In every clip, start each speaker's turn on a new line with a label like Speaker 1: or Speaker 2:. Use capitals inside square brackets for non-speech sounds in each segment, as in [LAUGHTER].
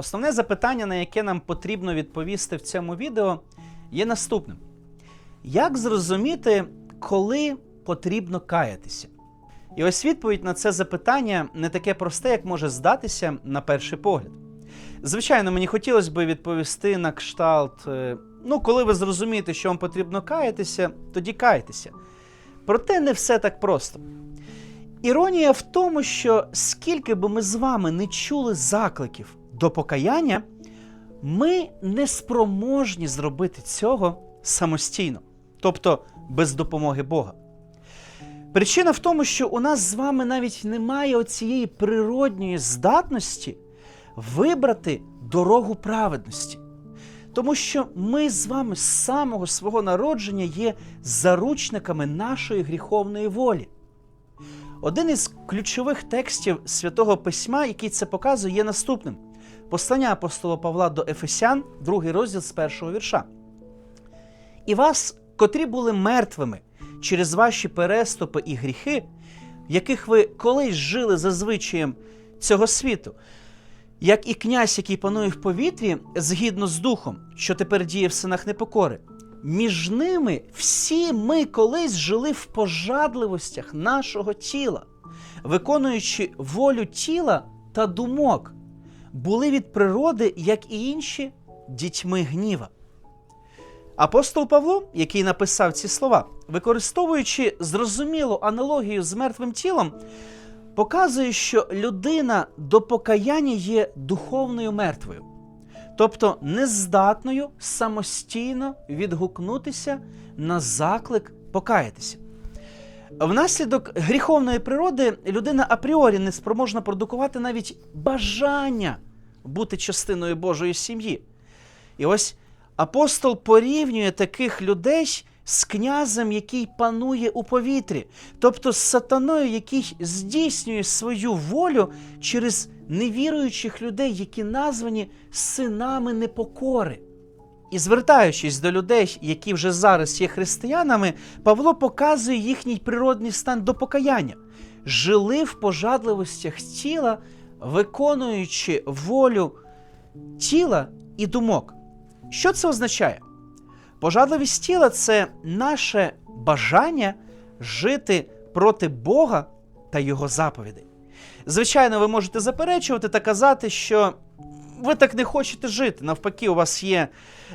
Speaker 1: Основне запитання, на яке нам потрібно відповісти в цьому відео, є наступним: як зрозуміти, коли потрібно каятися? І ось відповідь на це запитання не таке просте, як може здатися на перший погляд. Звичайно, мені хотілося б відповісти на кшталт: е, ну, коли ви зрозумієте, що вам потрібно каятися, тоді кайтеся. Проте не все так просто. Іронія в тому, що скільки би ми з вами не чули закликів до покаяння, ми не спроможні зробити цього самостійно, тобто без допомоги Бога. Причина в тому, що у нас з вами навіть немає оцієї природньої здатності вибрати дорогу праведності. Тому що ми з вами з самого свого народження є заручниками нашої гріховної волі. Один із ключових текстів святого письма, який це показує, є наступним: послання апостола Павла до Ефесян, другий розділ з першого вірша. І вас, котрі були мертвими через ваші переступи і гріхи, яких ви колись жили за звичаєм цього світу, як і князь, який панує в повітрі, згідно з духом, що тепер діє в синах непокори. Між ними всі ми колись жили в пожадливостях нашого тіла, виконуючи волю тіла та думок, були від природи, як і інші, дітьми гніва. Апостол Павло, який написав ці слова, використовуючи зрозумілу аналогію з мертвим тілом, показує, що людина до покаяння є духовною мертвою, тобто нездатною самостійно відгукнутися на заклик покаятися. Внаслідок гріховної природи людина апріорі не спроможна продукувати навіть бажання бути частиною Божої сім'ї. І ось апостол порівнює таких людей з князем, який панує у повітрі, тобто з сатаною, який здійснює свою волю через невіруючих людей, які названі синами непокори. І звертаючись до людей, які вже зараз є християнами, Павло показує їхній природний стан до покаяння, жили в пожадливостях тіла, виконуючи волю тіла і думок. Що це означає? Пожадливість тіла це наше бажання жити проти Бога та Його заповідей. Звичайно, ви можете заперечувати та казати, що ви так не хочете жити. Навпаки, у вас є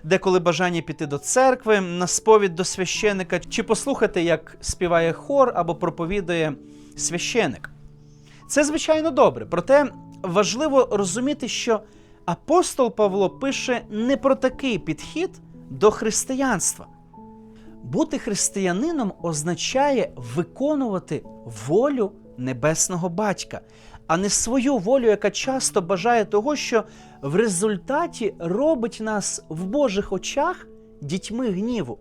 Speaker 1: деколи бажання піти до церкви, на сповідь до священика, чи послухати, як співає хор або проповідує священик. Це, звичайно, добре. Проте важливо розуміти, що апостол Павло пише не про такий підхід до християнства. Бути християнином означає виконувати волю небесного батька, а не свою волю, яка часто бажає того, що в результаті робить нас в Божих очах дітьми гніву.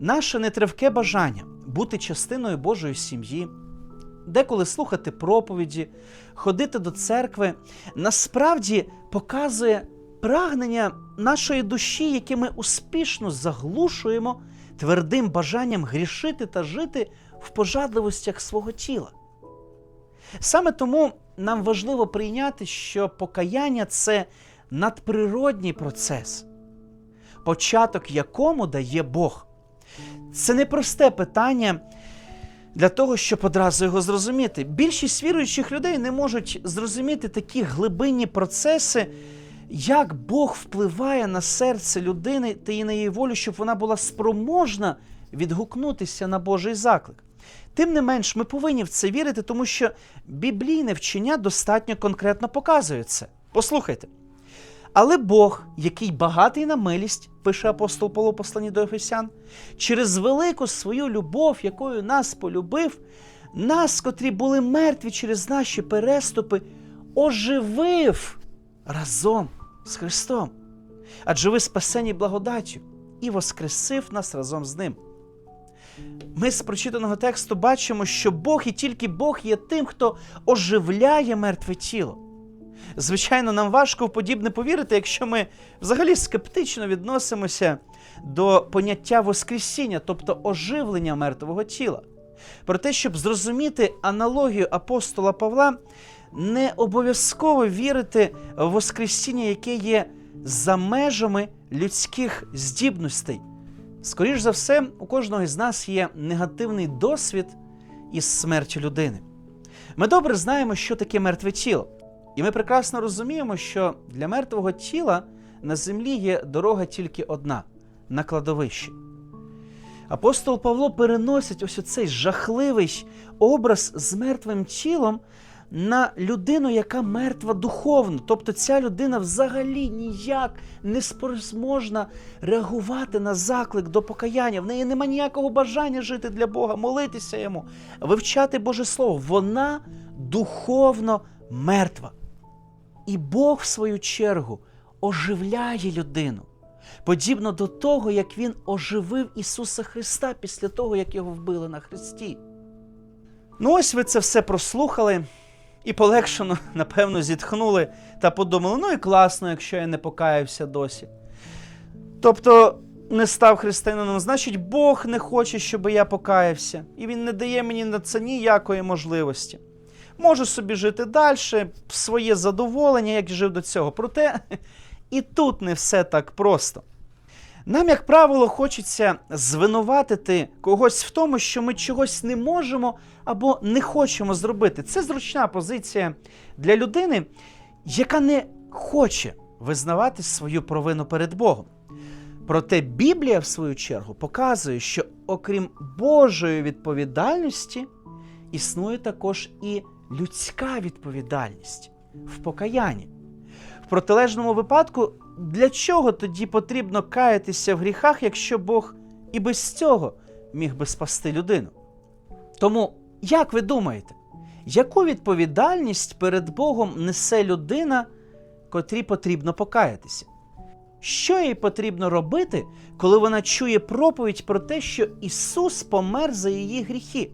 Speaker 1: Наше нетривке бажання бути частиною Божої сім'ї, деколи слухати проповіді, ходити до церкви, насправді показує прагнення нашої душі, яке ми успішно заглушуємо твердим бажанням грішити та жити в пожадливостях свого тіла. Саме тому нам важливо прийняти, що покаяння це надприродній процес, початок якому дає Бог. Це не просте питання для того, щоб одразу його зрозуміти. Більшість віруючих людей не можуть зрозуміти такі глибинні процеси, як Бог впливає на серце людини та і на її волю, щоб вона була спроможна відгукнутися на Божий заклик. Тим не менш, ми повинні в це вірити, тому що біблійне вчення достатньо конкретно показує це. Послухайте. Але Бог, який багатий на милість, пише апостол Павло посланні до Ефесян, через велику свою любов, якою нас полюбив, нас, котрі були мертві через наші переступи, оживив разом з Христом. Адже ви спасені благодаттю і воскресив нас разом з Ним. Ми з прочитаного тексту бачимо, що Бог і тільки Бог є тим, хто оживляє мертве тіло. Звичайно, нам важко в подібне повірити, якщо ми взагалі скептично відносимося до поняття Воскресіння, тобто оживлення мертвого тіла. Про те, щоб зрозуміти аналогію апостола Павла, не обов'язково вірити в Воскресіння, яке є за межами людських здібностей. Скоріш за все, у кожного з нас є негативний досвід із смертю людини. Ми добре знаємо, що таке мертве тіло, і ми прекрасно розуміємо, що для мертвого тіла на землі є дорога тільки одна на кладовище. Апостол Павло переносить ось оцей жахливий образ з мертвим тілом на людину, яка мертва духовно. Тобто ця людина взагалі ніяк не спроможна реагувати на заклик до покаяння. В неї нема ніякого бажання жити для Бога, молитися йому, вивчати Боже Слово. Вона духовно мертва. І Бог, в свою чергу, оживляє людину. Подібно до того, як Він оживив Ісуса Христа після того, як його вбили на Христі. Ну, ось ви це все прослухали і полегшено, напевно, зітхнули та подумали: ну і класно, якщо я не покаявся досі. Тобто не став християнином, значить, Бог не хоче, щоб я покаявся, і Він не дає мені на це ніякої можливості. Можу собі жити далі, своє задоволення, як жив до цього. Проте [LAUGHS] і тут не все так просто. Нам, як правило, хочеться звинуватити когось в тому, що ми чогось не можемо або не хочемо зробити. Це зручна позиція для людини, яка не хоче визнавати свою провину перед Богом. Проте Біблія, в свою чергу, показує, що окрім Божої відповідальності, існує також і людська відповідальність в покаянні. В протилежному випадку, для чого тоді потрібно каятися в гріхах, якщо Бог і без цього міг би спасти людину? Тому, як ви думаєте, яку відповідальність перед Богом несе людина, котрій потрібно покаятися? Що їй потрібно робити, коли вона чує проповідь про те, що Ісус помер за її гріхи?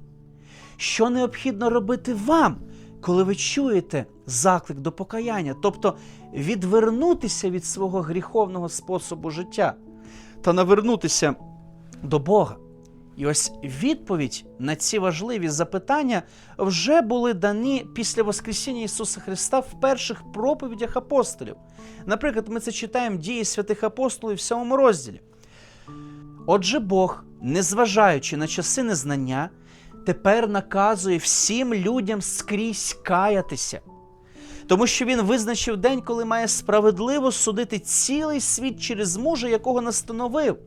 Speaker 1: Що необхідно робити вам, коли ви чуєте заклик до покаяння, тобто відвернутися від свого гріховного способу життя та навернутися до Бога? І ось відповідь на ці важливі запитання вже були дані після Воскресіння Ісуса Христа в перших проповідях апостолів. Наприклад, ми це читаємо дії святих апостолів в сьомому розділі. Отже, Бог, незважаючи на часи незнання, тепер наказує всім людям скрізь каятися, тому що він визначив день, коли має справедливо судити цілий світ через мужа, якого настановив,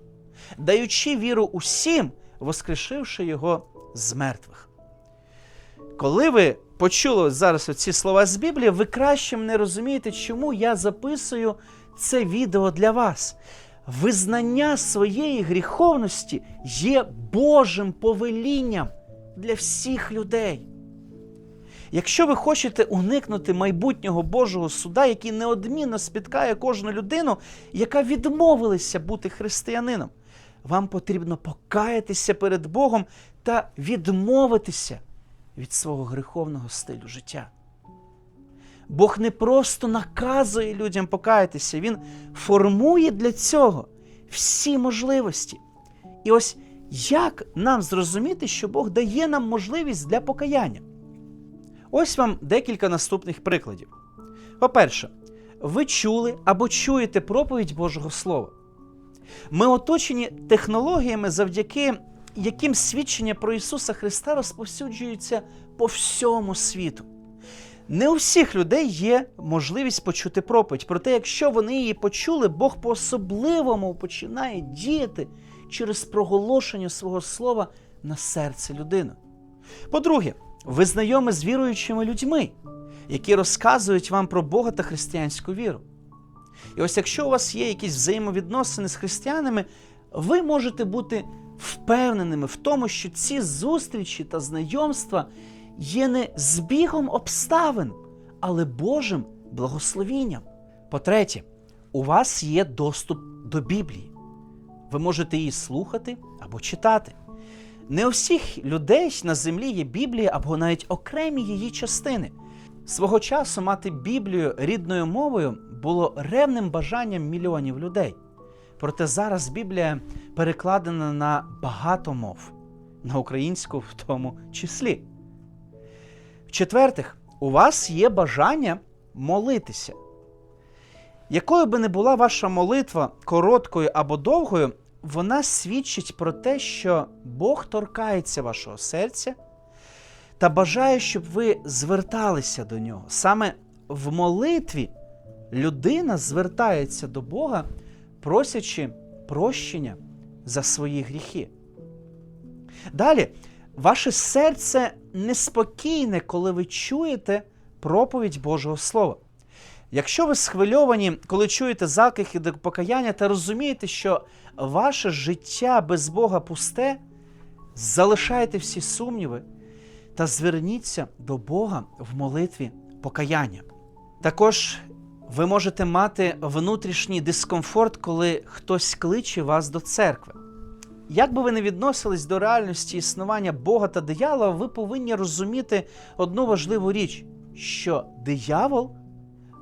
Speaker 1: даючи віру усім, воскрешивши його з мертвих. Коли ви почули зараз ці слова з Біблії, ви краще не розумієте, чому я записую це відео для вас. Визнання своєї гріховності є Божим повелінням для всіх людей. Якщо ви хочете уникнути майбутнього Божого суда, який неодмінно спіткає кожну людину, яка відмовилася бути християнином, вам потрібно покаятися перед Богом та відмовитися від свого гріховного стилю життя. Бог не просто наказує людям покаятися, Він формує для цього всі можливості. І ось як нам зрозуміти, що Бог дає нам можливість для покаяння? Ось вам декілька наступних прикладів. По-перше, ви чули або чуєте проповідь Божого Слова. Ми оточені технологіями, завдяки яким свідчення про Ісуса Христа розповсюджуються по всьому світу. Не у всіх людей є можливість почути проповідь, проте, якщо вони її почули, Бог по-особливому починає діяти через проголошення свого слова на серце людини. По-друге, ви знайомі з віруючими людьми, які розказують вам про Бога та християнську віру. І ось якщо у вас є якісь взаємовідносини з християнами, ви можете бути впевненими в тому, що ці зустрічі та знайомства є не збігом обставин, але Божим благословінням. По-третє, у вас є доступ до Біблії. Ви можете її слухати або читати. Не у всіх людей на землі є Біблія або навіть окремі її частини. Свого часу мати Біблію рідною мовою було ревним бажанням мільйонів людей. Проте зараз Біблія перекладена на багато мов, на українську в тому числі. В-четвертих, у вас є бажання молитися. Якою би не була ваша молитва короткою або довгою, вона свідчить про те, що Бог торкається вашого серця та бажає, щоб ви зверталися до нього. Саме в молитві людина звертається до Бога, просячи прощення за свої гріхи. Далі, ваше серце неспокійне, коли ви чуєте проповідь Божого Слова. Якщо ви схвильовані, коли чуєте заклики до покаяння та розумієте, що ваше життя без Бога пусте, залишайте всі сумніви та зверніться до Бога в молитві покаяння. Також ви можете мати внутрішній дискомфорт, коли хтось кличе вас до церкви. Як би ви не відносились до реальності існування Бога та диявола, ви повинні розуміти одну важливу річ, що диявол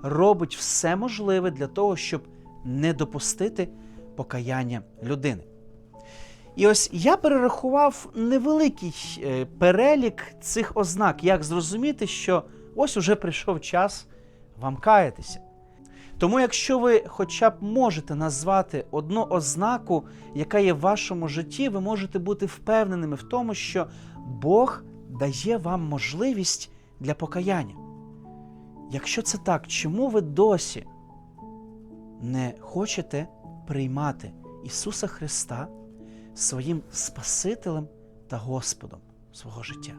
Speaker 1: робить все можливе для того, щоб не допустити покаяння людини. І ось я перерахував невеликий е, перелік цих ознак, як зрозуміти, що ось уже прийшов час вам каятися. Тому, якщо ви хоча б можете назвати одну ознаку, яка є в вашому житті, ви можете бути впевненими в тому, що Бог дає вам можливість для покаяння. Якщо це так, чому ви досі не хочете приймати Ісуса Христа своїм Спасителем та Господом свого життя?